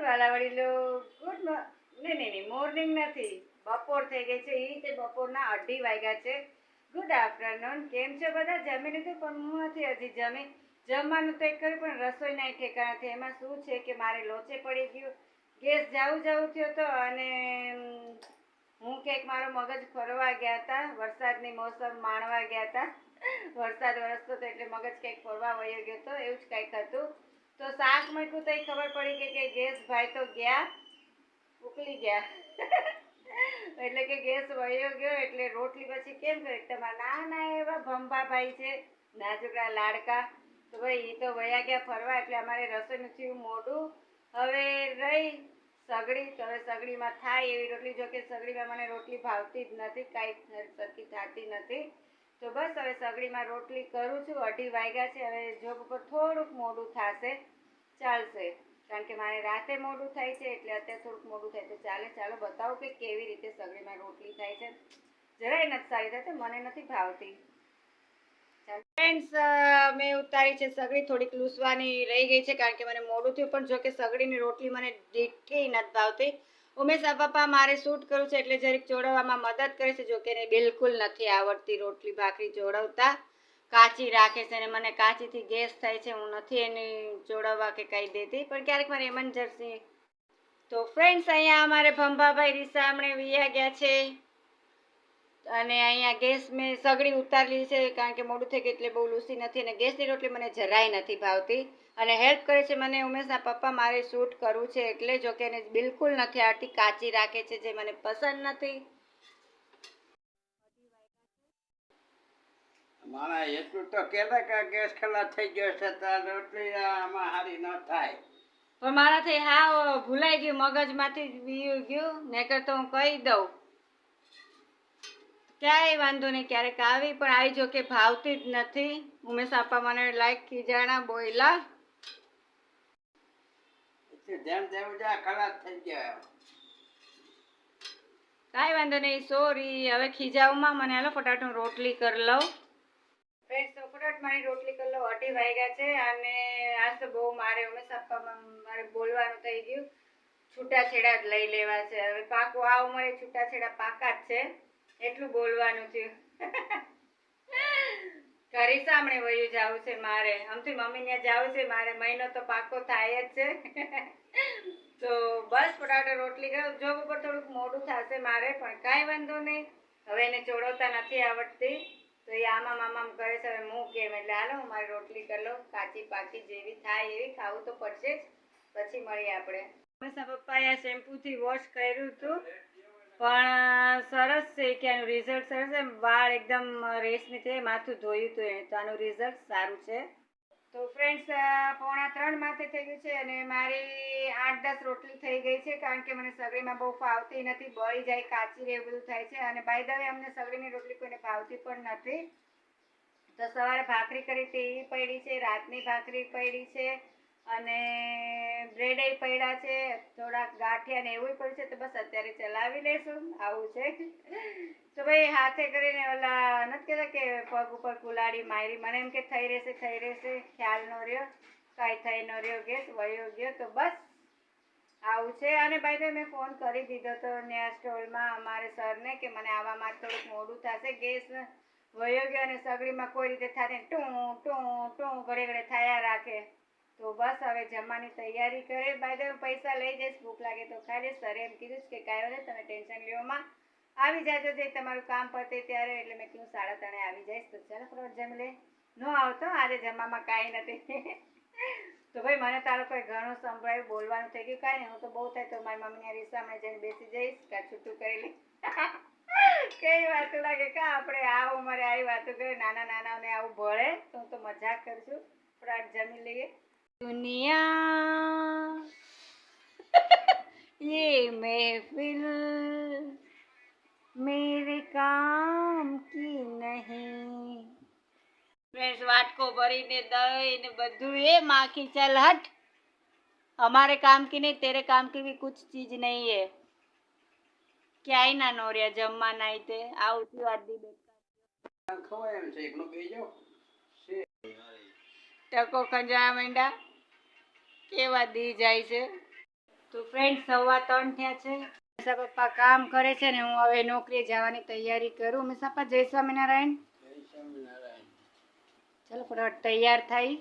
વાલા ગુડ નહીં નહીં નહીં મોર્નિંગ નથી. બપોર થઈ ગઈ છે, એ રીતે બપોરના અઢી વાગ્યા છે. ગુડ આફ્ટરનૂન કેમ છો બધા? જમી લીધું? પણ હું નથી હજી જમી. જમવાનું તો એક કર્યું, પણ રસોઈ નહીં ઠેકાણા નથી એમાં શું છે કે મારે લોચે પડી ગયું. ગેસ જાવું જાવું થયો તો અને હું કંઈક મારો મગજ ફરવા ગયા હતા. વરસાદની મોસમ માણવા ગયા હતા. વરસાદ વરસતો હતો એટલે મગજ કંઈક ફરવા વયો ગયો હતો એવું જ કંઈક હતું. તો શાક મૂક્યું તો ખબર પડી કે કે ગેસ ભાઈ તો ગયા, ઉકલી ગયા. એટલે કે ગેસ વયો ગયો, એટલે રોટલી પછી કેમ કરે તમારા નાના એવા ભંભાભાઈ છે નાજુકડા લાડકા. તો ભાઈ એ તો વયા ગયા ફરવા, એટલે અમારે રસોઈનું થયું મોડું હવે રહી સગડી, તો હવે સગડીમાં થાય એવી રોટલી, જો કે સગડીમાં મને રોટલી ભાવતી જ નથી, કાંઈ સરખી થતી નથી. તો બસ હવે સગડીમાં રોટલી કરું છું, અઢી વાગ્યા છે, હવે જોબ ઉપર થોડુંક મોડું થશે, ચાલશે. કારણ કે મારે રાતે મોડું થાય છે, એટલે અત્યારે થોડુંક મોડું થાય તો ચાલે, ચાલો બતાવો કે કેવી રીતે સગડીમાં રોટલી થાય છે. જરાય નથી સારી થતી, મને નથી ભાવતી. ફ્રેન્ડ્સ મેં ઉતારી છે સગડી, થોડીક લૂસવાની રહી ગઈ છે, કારણ કે મને મોડું થયું, પણ જો કે સગડીની રોટલી મને દીઠી નથી ભાવતી. ઉમેશ પપ્પા મારે શૂટ કરવું છે એટલે જરીક ચોળવવામાં મદદ કરે છે જોકે એને બિલકુલ નથી આવડતી રોટલી ભાખરી ચોળવતા કાચી રાખે છે અને મને કાચીથી ગેસ થાય છે, હું નથી એની જોડવા કે કહી દેતી. પણ ક્યારેક મારે એમરજન્સી તો ફ્રેન્ડ્સ અહીંયા અમારે ભંભાભાઈ રીસામણે વિયા ગયા છે. અને અહીંયા ગેસ મેં સગડી ઉતારેલી છે કારણ કે મોડું થઈ ગયું એટલે બહુ લૂસી નથી અને ગેસની રોટલી મને જરાય નથી ભાવતી. અને હેલ્પ કરે છે મને ઉમેશના પપ્પા મારે શૂટ કરવું છે એટલે જો કે એને બિલકુલ નથી આવતી કાચી રાખે છે જે મને પસંદ નથી. મારા એટલું તો કહેતા કે ગેસ ખલાસ થઈ ગયો છે તો રોટલી આમાં હારી ન થાય. પણ મારાથી હા ભૂલાઈ ગયું મગજમાંથી ગયું નહીતર તો હું કહી દઉં. ક્યાંય વાંધો નહીં ક્યારેક આવી પણ આવી જો કે ભાવતી જ નથી. ઉમેશ આપા મને લાઈક ખીજાણા બોયલા. એટલે જેમ જેમ જા થઈ ગયો કાંઈ વાંધો નહીં સોરી હવે ખીજાવમાં મને હાલો ફટાફટ હું રોટલી કરી લઉં. ફ્રેન્ડ તો ફટાફટ મારી રોટલી કરી લઉં અઢી વાગ્યા છે અને આજ તો બહુ મારે ઉમેશ આપવામાં મારે બોલવાનું થઈ ગયું. છૂટાછેડા જ લઈ લેવા છે. હવે પાકો આ ઉંમરે છૂટાછેડા પાકા જ છે. એટલું બોલવાનું થયું ઘરે સામે વયું જવું છે મારે. આમથી મમ્મી ત્યાં જવું છે મારે. મહિનો તો પાકો થાય જ છે. તો બસ ફટાફટ રોટલી કર. જોબ ઉપર થોડુંક મોડું થશે મારે, પણ કાંઈ વાંધો નહીં. હવે એને ચોળવતા નથી આવડતી. તો એ આમામ આમામ કરે છે. હવે હું કેમ? એટલે હાલો હું મારી રોટલી કરી લઉં કાચી પાકી જેવી થાય એવી. ખાવું તો પડશે જ. પછી મળીએ આપણે. મમ્મી પપ્પાએ શેમ્પૂથી વોશ કર્યું હતું. પણ સરસ છે કે આનું રિઝલ્ટ સરસ છે. વાળ એકદમ રેશમી છે, માથું ધોયું હતું એને. તો આનું રિઝલ્ટ સારું છે. તો ફ્રેન્ડ્સ પોણા ત્રણ માથે થઈ ગયું છે અને મારી આઠ દસ રોટલી થઈ ગઈ છે કારણ કે મને સગડીમાં બહુ ફાવતી નથી. બળી જાય, કાચી રહે બધું થાય છે. અને બાય દવે અમને સગડીની રોટલી કોઈને ફાવતી પણ નથી. તો સવારે ભાખરી કરી તે પડી છે, રાતની ભાખરી પડી છે. અને બ્રેડ પડ્યા છે, થોડાક ગાંઠિયા ને એવું છે તો બસ અત્યારે ચલાવી લેશું, આવું છે. તો ભાઈ હાથે કરીને ઓલા નથી કહેતા કે પગ ઉપર કુલાડી મારી, મને એમ કે થઈ રહેશે થઈ રહેશે, ખ્યાલ ન રહ્યો, કાંઈ થઈ ન રહ્યો, ગેસ વયો ગયો, તો બસ આવું છે. અને ભાઈ મેં ફોન કરી દીધો તો ન્યા સ્ટોલમાં અમારે સરને કે મને આવવામાં થોડુંક મોડું થશે, ગેસ વયો ગયો અને સગડીમાં કોઈ રીતે થાય ટું ટું ટું ઘડે ઘડે થયા રાખે. તો બસ હવે જમવાની તૈયારી કરે. બાય પૈસા લઈ જઈશ ભૂખ લાગે તો ખાઈ લઈશ સરે એમ કીધું કે કાંઈ નહીં, તમે ટેન્શન લેવામાં આવી જાજો જે તમારું કામ પતે ત્યારે એટલે મેં કીધું સાડા ત્રણે આવી જઈશ. તો ચાલો ફટાફટ જમી લે ન આવતો આજે જમવામાં કાંઈ નથી. તો ભાઈ મને તારો કોઈ ઘણું સંભળાયું બોલવાનું થઈ ગયું. કાંઈ નહીં હું તો બહુ થાય તો મારી મમ્મીની રીસામણે જઈને બેસી જઈશ. કાં છૂટું કરી લઈ કઈ વાતો લાગે? કા આપણે આ ઉંમરે આવી વાતો કરે નાના નાનાને આવું ભળે તો હું તો મજાક કરશું ફટાફટ જમી લઈએ. दुनिया ये महफिल मेरे काम की નહીં ફ્રેન્ડ્સ વાટકો ભરીને દહીં ને બધું એ માખી ચાલ હટ हमारे काम की नहीं तेरे काम की भी कुछ चीज नहीं है ક્યાંય ના નો રહ્યા જમવા નાઈ તે આવું થયું આદી બેટા ખવાય એમ છે એકલો બેજો ટકો ખંજાવા માંડ્યા કેવા દી જાય છે? તો ફ્રેન્ડ સવા ત્રણ થયા છે. મીસા પપ્પા કામ કરે છે ને હું હવે નોકરીએ જવાની તૈયારી કરું. મીસા પપ્પા જય સ્વામિનારાયણ. જય સ્વામિનારાયણ. ચાલો ફટાફટ તૈયાર થઈ